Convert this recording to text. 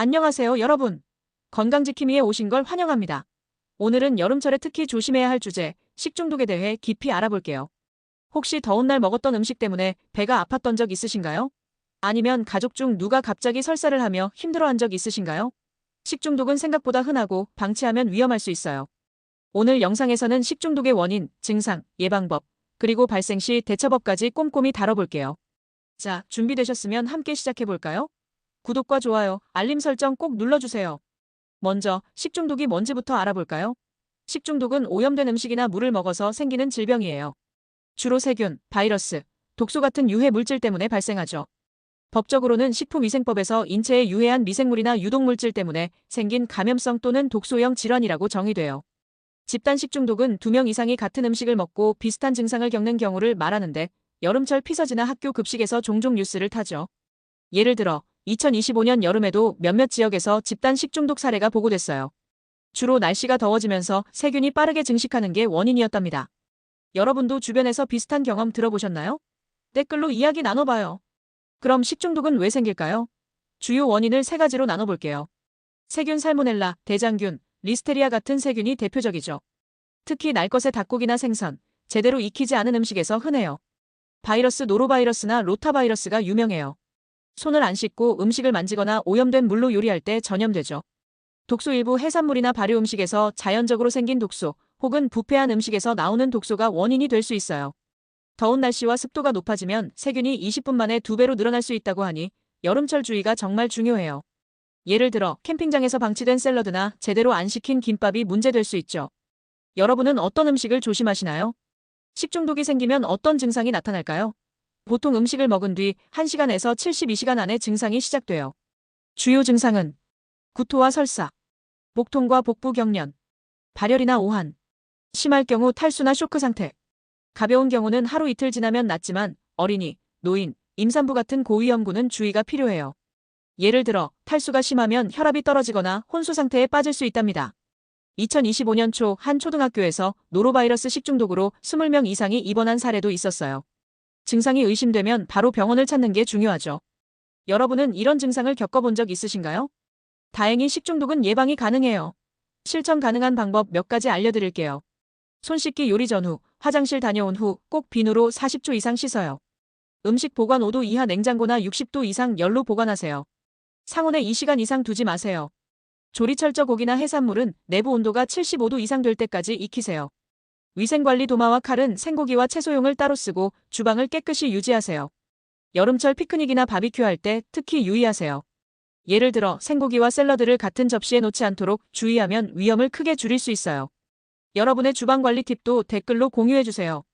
안녕하세요, 여러분. 건강지킴이에 오신 걸 환영합니다. 오늘은 여름철에 특히 조심해야 할 주제, 식중독에 대해 깊이 알아볼게요. 혹시 더운 날 먹었던 음식 때문에 배가 아팠던 적 있으신가요? 아니면 가족 중 누가 갑자기 설사를 하며 힘들어한 적 있으신가요? 식중독은 생각보다 흔하고 방치하면 위험할 수 있어요. 오늘 영상에서는 식중독의 원인, 증상, 예방법, 그리고 발생 시 대처법까지 꼼꼼히 다뤄볼게요. 자, 준비되셨으면 함께 시작해볼까요? 구독과 좋아요, 알림 설정 꼭 눌러주세요. 먼저 식중독이 뭔지부터 알아볼까요? 식중독은 오염된 음식이나 물을 먹어서 생기는 질병이에요. 주로 세균, 바이러스, 독소 같은 유해 물질 때문에 발생하죠. 법적으로는 식품위생법에서 인체에 유해한 미생물이나 유독물질 때문에 생긴 감염성 또는 독소형 질환이라고 정의돼요. 집단 식중독은 두명 이상이 같은 음식을 먹고 비슷한 증상을 겪는 경우를 말하는데 여름철 피서지나 학교 급식에서 종종 뉴스를 타죠. 예를 들어 2025년 여름에도 몇몇 지역에서 집단 식중독 사례가 보고됐어요. 주로 날씨가 더워지면서 세균이 빠르게 증식하는 게 원인이었답니다. 여러분도 주변에서 비슷한 경험 들어보셨나요? 댓글로 이야기 나눠봐요. 그럼 식중독은 왜 생길까요? 주요 원인을 세 가지로 나눠볼게요. 세균 살모넬라, 대장균, 리스테리아 같은 세균이 대표적이죠. 특히 날 것의 닭고기나 생선, 제대로 익히지 않은 음식에서 흔해요. 바이러스 노로바이러스나 로타바이러스가 유명해요. 손을 안 씻고 음식을 만지거나 오염된 물로 요리할 때 전염되죠. 독소 일부 해산물이나 발효 음식에서 자연적으로 생긴 독소 혹은 부패한 음식에서 나오는 독소가 원인이 될 수 있어요. 더운 날씨와 습도가 높아지면 세균이 20분 만에 두 배로 늘어날 수 있다고 하니 여름철 주의가 정말 중요해요. 예를 들어 캠핑장에서 방치된 샐러드나 제대로 안 식힌 김밥이 문제될 수 있죠. 여러분은 어떤 음식을 조심하시나요? 식중독이 생기면 어떤 증상이 나타날까요? 보통 음식을 먹은 뒤 1시간에서 72시간 안에 증상이 시작돼요. 주요 증상은 구토와 설사, 목통과 복부 경련, 발열이나 오한, 심할 경우 탈수나 쇼크 상태, 가벼운 경우는 하루 이틀 지나면 낫지만 어린이, 노인, 임산부 같은 고위험군은 주의가 필요해요. 예를 들어 탈수가 심하면 혈압이 떨어지거나 혼수 상태에 빠질 수 있답니다. 2025년 초 한 초등학교에서 노로바이러스 식중독으로 20명 이상이 입원한 사례도 있었어요. 증상이 의심되면 바로 병원을 찾는 게 중요하죠. 여러분은 이런 증상을 겪어본 적 있으신가요? 다행히 식중독은 예방이 가능해요. 실천 가능한 방법 몇 가지 알려드릴게요. 손 씻기 요리 전후, 화장실 다녀온 후 꼭 비누로 40초 이상 씻어요. 음식 보관 5도 이하 냉장고나 60도 이상 열로 보관하세요. 상온에 2시간 이상 두지 마세요. 조리철저 고기나 해산물은 내부 온도가 75도 이상 될 때까지 익히세요. 위생관리 도마와 칼은 생고기와 채소용을 따로 쓰고 주방을 깨끗이 유지하세요. 여름철 피크닉이나 바비큐 할 때 특히 유의하세요. 예를 들어 생고기와 샐러드를 같은 접시에 놓지 않도록 주의하면 위험을 크게 줄일 수 있어요. 여러분의 주방 관리 팁도 댓글로 공유해주세요.